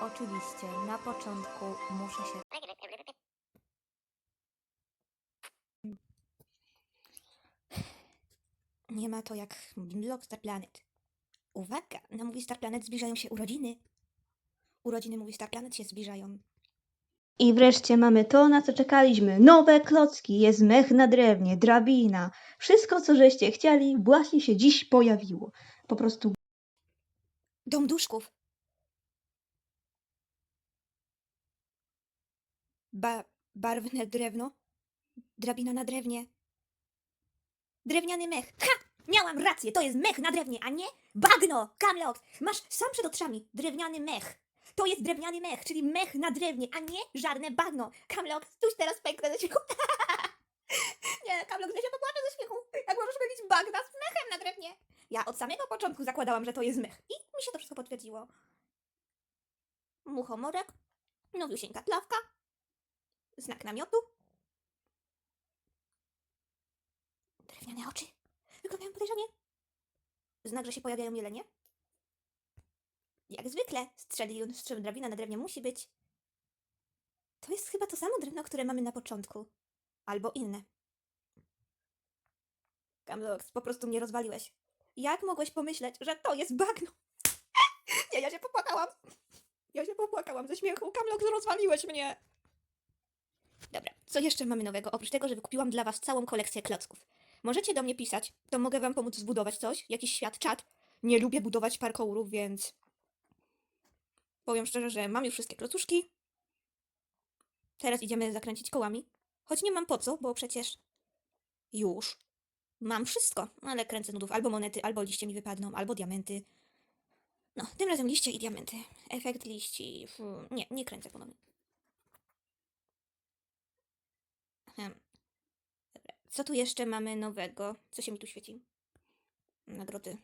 oczywiście na początku muszę się Nie ma to jak blog Star Planet. Uwaga! Na Mówi Star Planet zbliżają się urodziny. Urodziny Mówi Star Planet się zbliżają. I wreszcie mamy to, na co czekaliśmy. Nowe klocki, jest mech na drewnie, drabina. Wszystko, co żeście chcieli, właśnie się dziś pojawiło. Po prostu Dom duszków. Ba barwne drewno. Drabina na drewnie. Drewniany mech. Ha! Miałam rację, to jest mech na drewnie, a nie bagno! Kamlox! Masz sam przed oczami drewniany mech. To jest drewniany mech, czyli mech na drewnie, a nie żadne bagno. Kamlox, tuż teraz pęknę ze śmiechu. nie, Kamlox, ja się popłaczę ze śmiechu. Jak możesz mylić bagna z mechem na drewnie? Ja od samego początku zakładałam, że to jest mech. I mi się to wszystko potwierdziło. Muchomorek, nowiusieńka tlawka, znak namiotu, drewniane oczy, wyglądają podejrzanie, znak, że się pojawiają jelenie. Jak zwykle, strzeli, strzał drabina na drewnie musi być. To jest chyba to samo drewno, które mamy na początku. Albo inne. Kamlox, po prostu mnie rozwaliłeś. Jak mogłeś pomyśleć, że to jest bagno? Nie, ja się popłakałam. Ja się popłakałam ze śmiechu. Kamlox, rozwaliłeś mnie. Dobra, co jeszcze mamy nowego? Oprócz tego, że wykupiłam dla was całą kolekcję klocków. Możecie do mnie pisać, to mogę wam pomóc zbudować coś, jakiś świat, czat. Nie lubię budować parkourów, więc... Powiem szczerze, że mam już wszystkie klocuszki. Teraz idziemy zakręcić kołami. Choć nie mam po co, bo przecież... Już Mam wszystko, ale kręcę nudów. Albo monety, albo liście mi wypadną, albo diamenty. No, tym razem liście i diamenty. Efekt liści. Fu, nie, nie kręcę ponownie. Dobra. Co tu jeszcze mamy nowego? Co się mi tu świeci? Nagrody.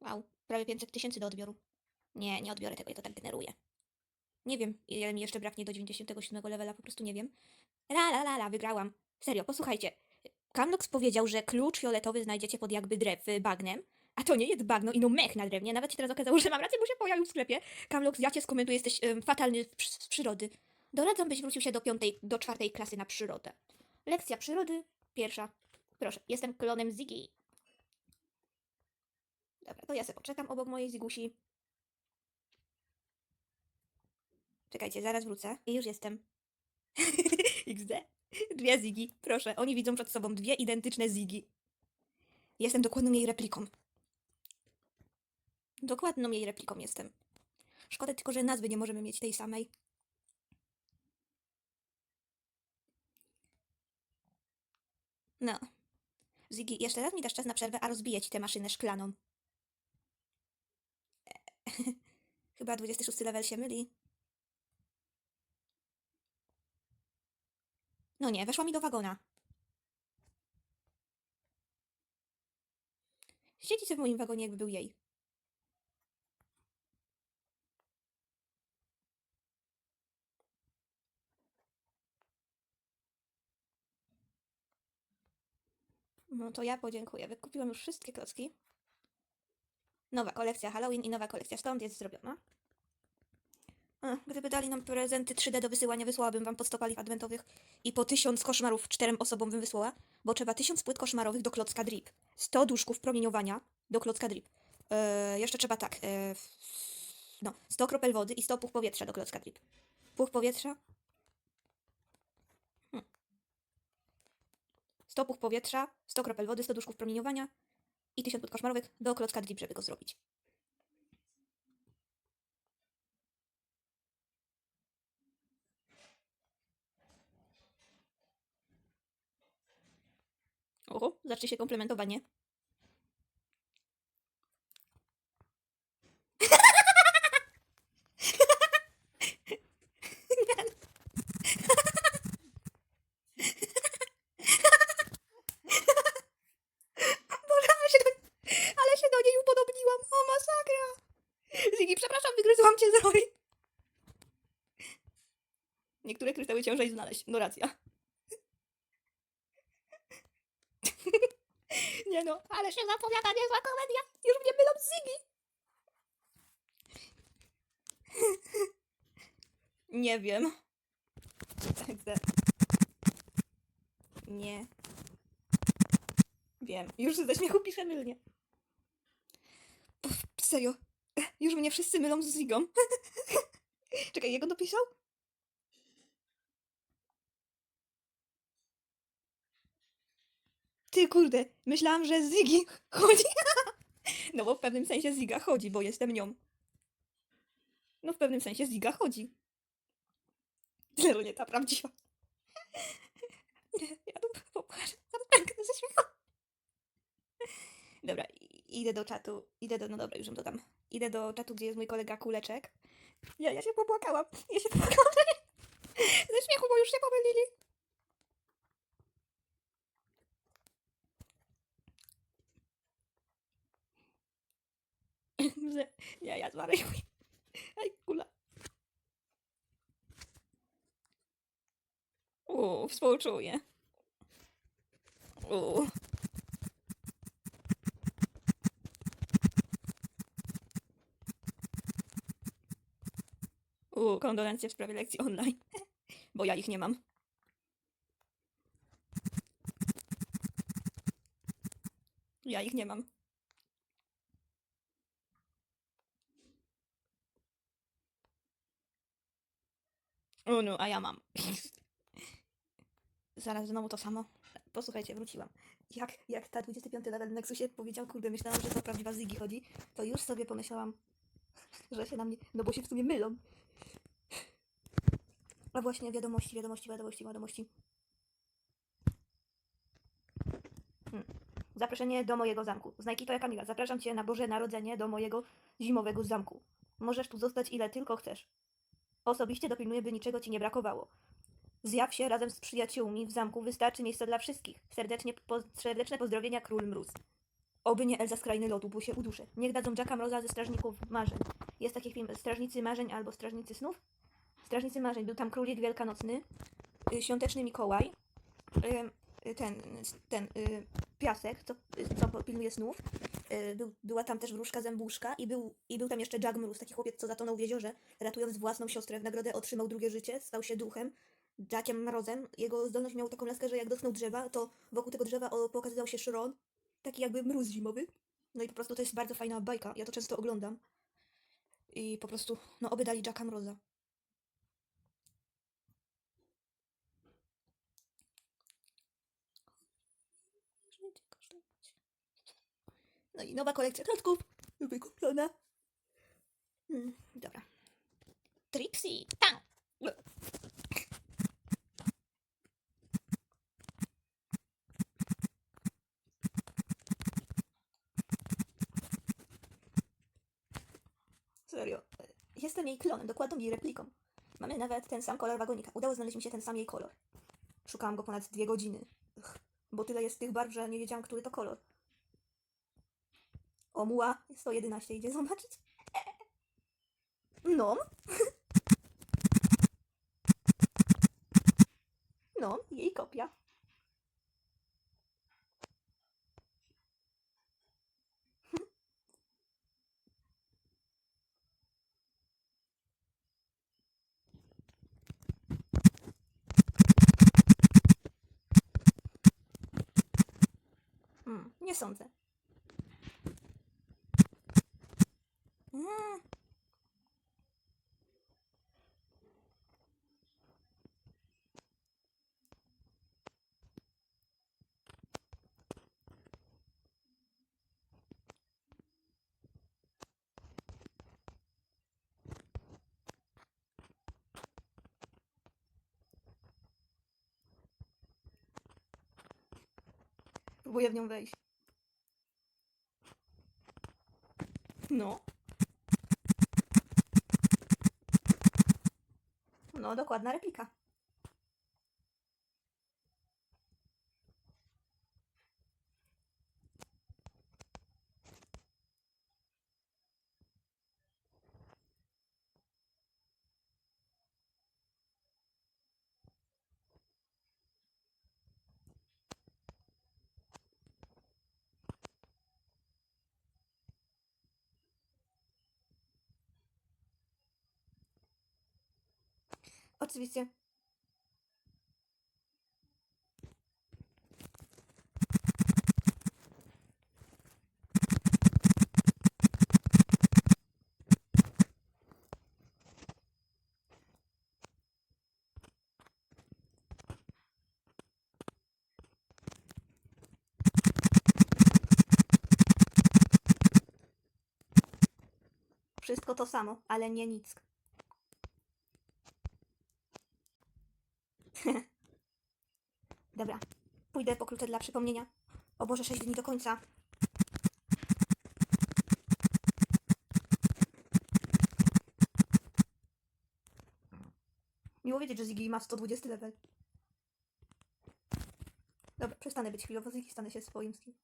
Wow, prawie 500 tysięcy do odbioru. Nie, nie odbiorę tego, ja to tak generuję. Nie wiem, ile mi jeszcze braknie do 97 levela, po prostu nie wiem. La la la la, wygrałam. Serio, posłuchajcie. Kamlox powiedział, że klucz fioletowy znajdziecie pod jakby drew bagnem, a to nie jest bagno, ino mech na drewnie. Nawet się teraz okazało, że mam rację, bo się pojawił w sklepie. Kamlox, ja cię skomentuję, jesteś ym, fatalny z przyrody. Doradzam, byś wrócił się do piątej, do czwartej klasy na przyrodę. Lekcja przyrody, pierwsza. Proszę, jestem klonem Ziggy. Dobra, to ja sobie poczekam obok mojej Zigusi. Czekajcie, zaraz wrócę. I już jestem. XD. Dwie Zigi, proszę. Oni widzą przed sobą dwie identyczne Zigi. Jestem dokładną jej repliką. Dokładną jej repliką jestem. Szkoda tylko, że nazwy nie możemy mieć tej samej. No. Ziggy, jeszcze raz mi dasz czas na przerwę, a rozbiję ci tę maszynę szklaną. Chyba 26 level się myli. No nie, weszła mi do wagona. Siedzi w moim wagonie, jakby był jej. No to ja podziękuję. Wykupiłam już wszystkie klocki. Nowa kolekcja Halloween i nowa kolekcja stąd jest zrobiona. Gdyby dali nam prezenty 3D do wysyłania, wysłałabym wam po 100 paliw adwentowych i po 1000 koszmarów czterem osobom bym wysłała, bo trzeba 1000 płyt koszmarowych do klocka drip, 100 duszków promieniowania do klocka drip. Eee, jeszcze trzeba tak, eee, no, 100 kropel wody i 100 puch powietrza do klocka drip. Puch powietrza? 100 puch powietrza, 100 kropel wody, 100 duszków promieniowania i 1000 płyt koszmarowych do klocka drip, żeby go zrobić. Oho, zacznie się komplementowanie. znaleźć. No racja. nie no, ale się zapowiada niezła komedia. Już mnie mylą z Ziggy. nie wiem. Nie. Wiem. Już ze śmiechu piszę mylnie. Serio. Już mnie wszyscy mylą z Zigą. Czekaj, jego ja dopisał? Ty kurde, myślałam, że Ziggy chodzi. No bo w pewnym sensie Ziga chodzi, bo jestem nią. No w pewnym sensie Ziga chodzi. Zero nie ta prawdziwa. Nie, ja tu pęknę ze śmiechu. Dobra, idę do czatu. Idę do, no dobra, już ją dodam. Idę do czatu, gdzie jest mój kolega Kuleczek. Ja, ja się popłakałam. Ja się popłakałam. Ze śmiechu, bo już się pomylili. Że- Ja, ja zwariuję. Aj, kula. Uuu, współczuję. Uuu. Uuu, kondolencje w sprawie lekcji online. Bo ja ich nie mam. Ja ich nie mam. O no, a ja mam. Zaraz znowu to samo. Posłuchajcie, wróciłam. Jak, jak ta 25 level w Nexusie powiedział, kurde, myślałam, że to prawdziwa Ziggy chodzi, to już sobie pomyślałam, że się na mnie, no bo się w sumie mylą. A właśnie, wiadomości, wiadomości, wiadomości, wiadomości. Hmm. Zaproszenie do mojego zamku. Znajki to Kamila. Zapraszam Cię na Boże Narodzenie do mojego zimowego zamku. Możesz tu zostać ile tylko chcesz. Osobiście dopilnuję, by niczego Ci nie brakowało. Zjaw się razem z przyjaciółmi w zamku, wystarczy miejsca dla wszystkich. Serdecznie, po, serdeczne pozdrowienia, Król Mróz. Oby nie Elza z krainy lodu, bo się uduszę. Niech dadzą Jacka Mroza ze Strażników Marzeń. Jest taki film Strażnicy Marzeń albo Strażnicy Snów. Strażnicy Marzeń. Był tam Królik Wielkanocny, y, Świąteczny Mikołaj, ten, ten y, Piasek, co, co pilnuje snów. Y, Był, była tam też wróżka zębuszka i był, i był tam jeszcze Jack Mróz, taki chłopiec, co zatonął w jeziorze, ratując własną siostrę. W nagrodę otrzymał drugie życie, stał się duchem, Jackiem Mrozem. Jego zdolność miał taką laskę, że jak dotknął drzewa, to wokół tego drzewa pokazywał się szron, taki jakby mróz zimowy. No i po prostu to jest bardzo fajna bajka, ja to często oglądam. I po prostu, no oby dali Jacka Mroza. No i nowa kolekcja klocków wykupiona. Mm, dobra. Trixie, tam! Serio. Jestem jej klonem, dokładną jej repliką. Mamy nawet ten sam kolor wagonika. Udało znaleźć mi się ten sam jej kolor. Szukałam go ponad dwie godziny. Ugh, bo tyle jest tych barw, że nie wiedziałam, który to kolor. O, muła 111 idzie zobaczyć. No. No, jej kopia. Mm, nie sądzę. Mm. Próbuję w nią wejść. No. No, dokładna replika. Oczywiście. Wszystko to samo, ale nie nic. Dobra, pójdę po klucze dla przypomnienia. O Boże, 6 dni do końca. Miło wiedzieć, że Ziggy ma 120 level. Dobra, przestanę być chwilowo Ziggy, stanę się swoim skin.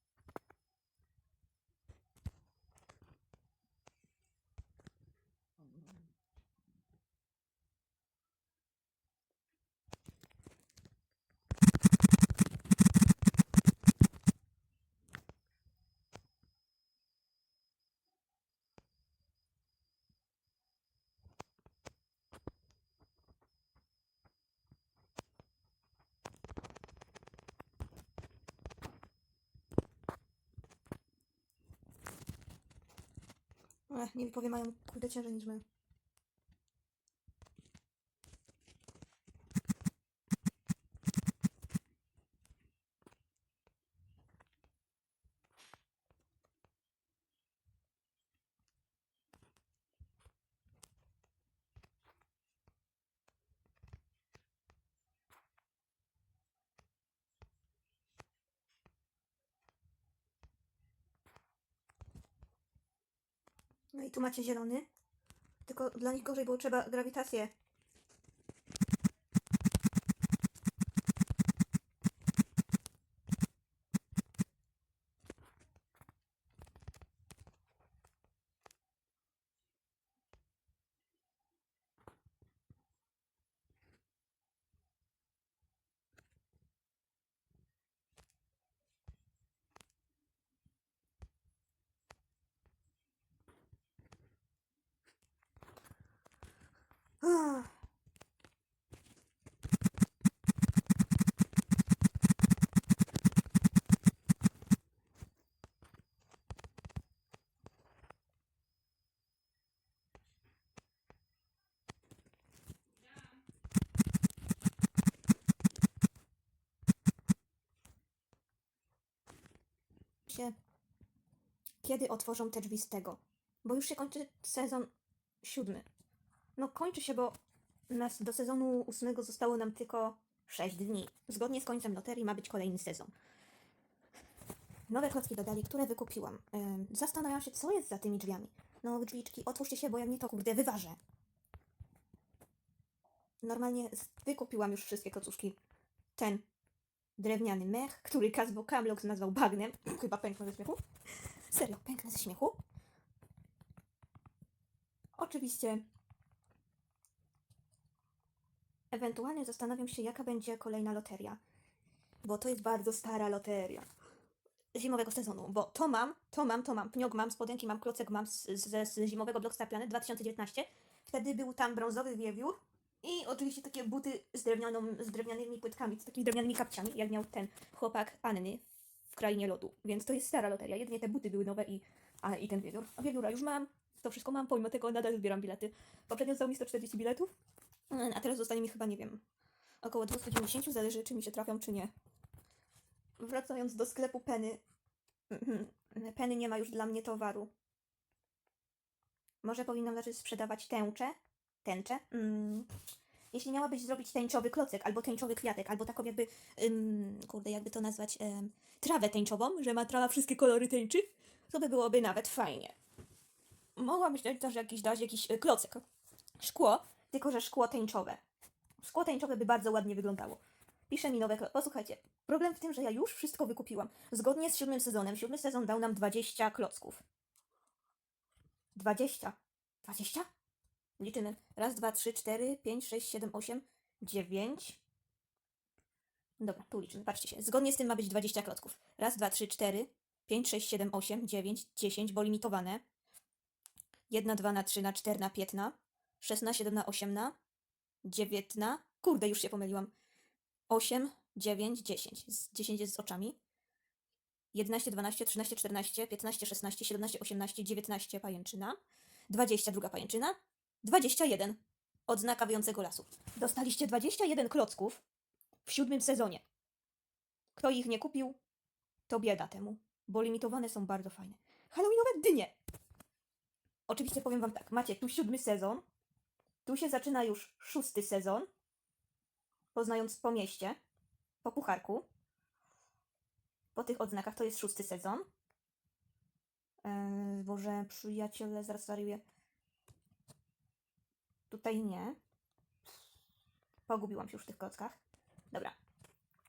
Ech, nie powiem, mają kurde ciężej niż my. No i tu macie zielony. Tylko dla nich gorzej, bo trzeba grawitację. kiedy otworzą te drzwi z tego. Bo już się kończy sezon siódmy. No kończy się, bo nas do sezonu ósmego zostało nam tylko 6 dni. Zgodnie z końcem loterii ma być kolejny sezon. Nowe klocki dodali, które wykupiłam. Zastanawiam się, co jest za tymi drzwiami. No, drzwiczki, otwórzcie się, bo jak nie to kurde wyważę. Normalnie wykupiłam już wszystkie kocuszki. Ten drewniany mech, który Kazbo Kamlox nazwał bagnem. Chyba pęknę ze śmiechu. Serio, pęknę ze śmiechu. Oczywiście Ewentualnie zastanawiam się, jaka będzie kolejna loteria. Bo to jest bardzo stara loteria. Zimowego sezonu. Bo to mam, to mam, to mam. Pniok mam, spodenki mam, klocek mam z, z, z zimowego Blockstar Planet 2019. Wtedy był tam brązowy wiewiór. I oczywiście takie buty z, drewnianą, z drewnianymi płytkami, z takimi drewnianymi kapciami, jak miał ten chłopak Anny w Krainie Lodu. Więc to jest stara loteria. Jedynie te buty były nowe i, a, i ten wiewiór. A wiewióra już mam. To wszystko mam, pomimo tego nadal zbieram bilety. Poprzednio zostało mi 140 biletów. Mm, A teraz zostanie mi chyba, nie wiem, około 290, zależy czy mi się trafią, czy nie. Wracając do sklepu Penny. Mhm, Penny nie ma już dla mnie towaru. Może powinnam zacząć sprzedawać tęczę? Tęczę? Mm. Jeśli miałabyś zrobić tęczowy klocek, albo tęczowy kwiatek, albo taką jakby, ym, kurde, jakby to nazwać, ym, trawę tęczową, że ma trawa wszystkie kolory tęczy, to by byłoby nawet fajnie. Mogłabyś dać też jakiś, dać jakiś y, klocek. Szkło, tylko że szkło tęczowe. Szkło tęczowe by bardzo ładnie wyglądało. Pisze mi nowe. Posłuchajcie, problem w tym, że ja już wszystko wykupiłam. Zgodnie z siódmym sezonem. Siódmy sezon dał nam 20 klocków. 20. 20? Liczymy. Raz, dwa, trzy, cztery, pięć, sześć, siedem, osiem, dziewięć. Dobra, tu liczymy. Patrzcie się. Zgodnie z tym ma być 20 klocków. Raz, dwa, trzy, cztery, pięć, sześć, siedem, osiem, dziewięć, dziesięć, bo limitowane. 1, 2 na 3 na 4 na 5 na 16, 7 na 8 na 19. Kurde, już się pomyliłam. 8, 9, 10. Z 10 jest z oczami. 11, 12, 13, 14, 15, 16, 17, 18, 19 pajęczyna. 20 druga pajęczyna. 21 odznaka wyjącego lasu. Dostaliście 21 klocków w siódmym sezonie. Kto ich nie kupił, to bieda temu, bo limitowane są bardzo fajne. Halloweenowe dynie! Oczywiście powiem wam tak, macie tu siódmy sezon, tu się zaczyna już szósty sezon, poznając po mieście, po pucharku. Po tych odznakach to jest szósty sezon. Eee, Boże, przyjaciele, zaraz wariuję. Tutaj nie. Pogubiłam się już w tych klockach. Dobra.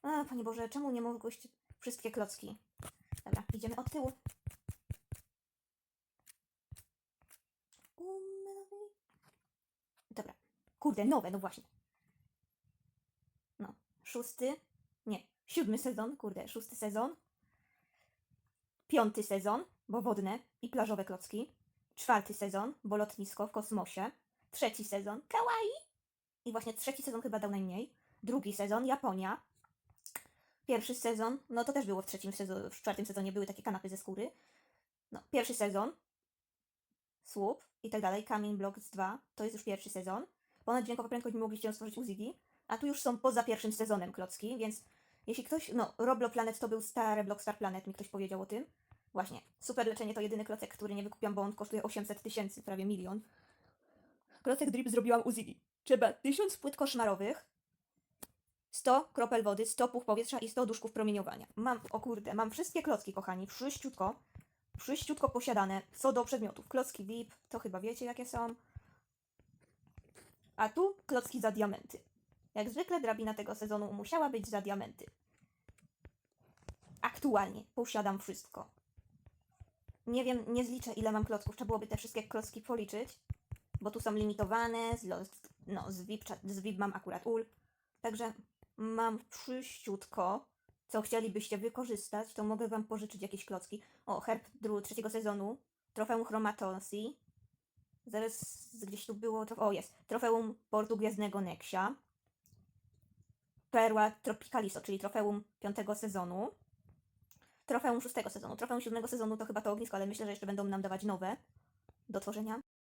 A, Panie Boże, czemu nie mogłeś wszystkie klocki? Dobra, idziemy od tyłu. Um, Dobra. Kurde, nowe, no właśnie. No, szósty, nie, siódmy sezon, kurde, szósty sezon. Piąty sezon, bo wodne i plażowe klocki. Czwarty sezon, bo lotnisko w kosmosie. Trzeci sezon, kawaii. I właśnie trzeci sezon chyba dał najmniej. Drugi sezon, Japonia. Pierwszy sezon, no to też było w trzecim sezonie, w czwartym sezonie były takie kanapy ze skóry. No, pierwszy sezon, słup i tak dalej, Kamień Blocks 2, to jest już pierwszy sezon. Ponad dźwiękowa prędkość mogliście ją stworzyć u Ziggy, a tu już są poza pierwszym sezonem klocki, więc jeśli ktoś, no, Roblo Planet to był stary Block Star Planet, mi ktoś powiedział o tym. Właśnie, super leczenie to jedyny klocek, który nie wykupiam, bo on kosztuje 800 tysięcy, prawie milion. Klocek drip zrobiłam u Ziggy. Trzeba 1000 płyt koszmarowych, 100 kropel wody, 100 puch powietrza i 100 duszków promieniowania. Mam, o kurde, mam wszystkie klocki, kochani, wszyściutko, wszyściutko posiadane, co do przedmiotów. Klocki VIP, to chyba wiecie jakie są. A tu klocki za diamenty. Jak zwykle drabina tego sezonu musiała być za diamenty. Aktualnie posiadam wszystko. Nie wiem, nie zliczę ile mam klocków, trzeba byłoby te wszystkie klocki policzyć, bo tu są limitowane, z, lo- no, z, VIP, z VIP mam akurat ul. Także mam wszyściutko, co chcielibyście wykorzystać, to mogę wam pożyczyć jakieś klocki. O, herb dru trzeciego sezonu, trofeum Chromatonsi. Zaraz gdzieś tu było, o jest, trofeum portu Gwiezdnego Nexia. Perła Tropicaliso, czyli trofeum piątego sezonu. Trofeum szóstego sezonu. Trofeum siódmego sezonu to chyba to ognisko, ale myślę, że jeszcze będą nam dawać nowe do tworzenia.